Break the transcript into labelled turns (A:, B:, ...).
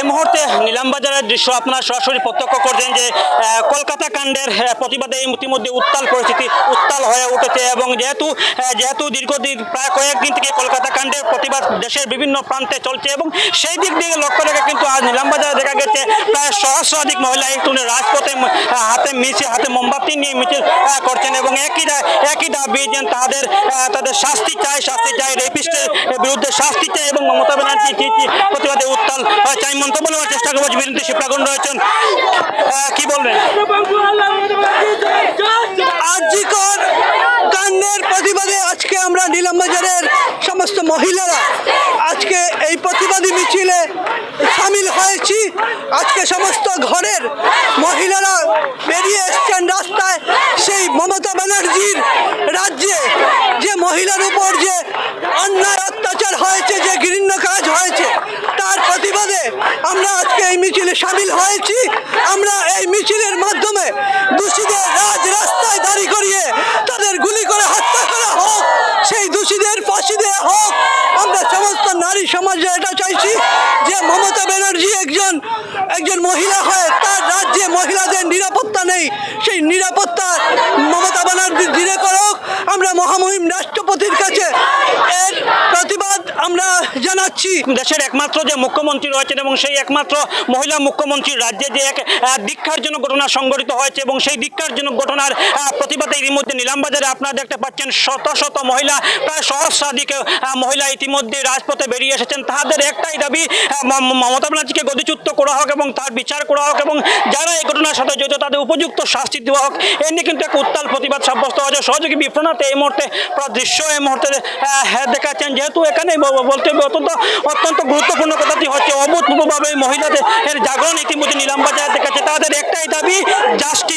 A: এই মুহূর্তে নিলামবাজারের দৃশ্য আপনারা সরাসরি প্রত্যক্ষ করছেন যে কলকাতা কাণ্ডের প্রতিবাদে ইতিমধ্যে উত্তাল পরিস্থিতি উত্তাল হয়ে উঠেছে এবং যেহেতু যেহেতু দীর্ঘদিন, প্রায় কয়েকদিন থেকে কলকাতা কাণ্ডের প্রতিবাদ দেশের বিভিন্ন প্রান্তে চলছে এবং সেই দিক দিয়ে লক্ষ্য রেখে কিন্তু আজ নিলামবাজারে দেখা গেছে, প্রায় সহস্রাধিক মহিলা একটু রাজপথে হাতে মিছিল হাতে মোমবাতি নিয়ে মিছিল করছেন এবং একই একই দাবি যে তাদের তাদের শাস্তি চাই শাস্তি চাই, রেপিস্টের বিরুদ্ধে শাস্তি চাই এবং মমতা ব্যানার্জি প্রতিবাদে উত্তাল চাই মন্তব্য নেওয়ার চেষ্টা করব বিরুদ্ধে শিপ্রাগুন রয়েছেন। কি বলবেন?
B: আর্যিকর কাণ্ডের প্রতিবাদে আজকে আমরা নীলামবাজারের সমস্ত মহিলারা আজকে এই প্রতিবাদী মিছিলে সামিল হয়েছি। আজকে সমস্ত ঘরের মহিলারা বেরিয়ে এসছেন রাস্তায়। সেই মমতা ব্যানার্জির রাজ্যে যে মহিলার উপর যে অন্যায় অত্যাচার হয়েছে, যে ঘৃণ্য কাজ হয়েছে প্রতিবাদে আমরা আজকে এই মিছিলে সামিল হয়েছি। আমরা এই মিছিলের মাধ্যমে দোষীদের রাজ রাস্তায় দাঁড়ি করিয়ে তাদের গুলি করে হত্যা করা হোক, সেই দোষীদের ফাঁসি দেওয়া হোক। আমরা সমস্ত নারী সমাজে এটা চাইছি যে মমতা ব্যানার্জি একজন একজন মহিলা হয়ে তার রাজ্যে মহিলাদের নিরাপত্তা নেই, সেই নিরাপত্তা মমতা ব্যানার্জি ধীরে করুক। আমরা মহামহিম রাষ্ট্রপতির কাছে আমরা জানাচ্ছি
A: দেশের একমাত্র যে মুখ্যমন্ত্রী রয়েছেন এবং সেই একমাত্র মহিলা মুখ্যমন্ত্রীর রাজ্যে যে এক আহ, ধিক্ষারজনক ঘটনা সংঘটিত হয়েছে এবং সেই ধিক্ষারজনক ঘটনার প্রতিবাদে ইতিমধ্যে নিলামবাজারে আপনারা দেখতে পাচ্ছেন শত শত মহিলা প্রায় সহস্রাধিক মহিলা ইতিমধ্যে রাজপথে বেরিয়ে এসেছেন। তাদের একটাই দাবি মমতা ব্যানার্জিকে গদিচ্যুত করা হোক এবং তার বিচার করা হোক এবং যারা এই ঘটনার সাথে জড়িত তাদের উপযুক্ত শাস্তি দেওয়া হোক এ নিয়ে কিন্তু এক উত্তাল প্রতিবাদ সাব্যস্ত হয়েছে। সহযোগী বিপ্রনাথ এই মুহূর্তে দৃশ্য এই মুহূর্তে দেখাচ্ছেন। যেহেতু এখানে বলতে অত্যন্ত অত্যন্ত গুরুত্বপূর্ণ কথাটি হচ্ছে অভূতপূর্বভাবে মহিলাদের জাগরণ ইতিমধ্যে নিলামবাজারে দেখাচ্ছে তাদের একটাই দাবি জাস্টিস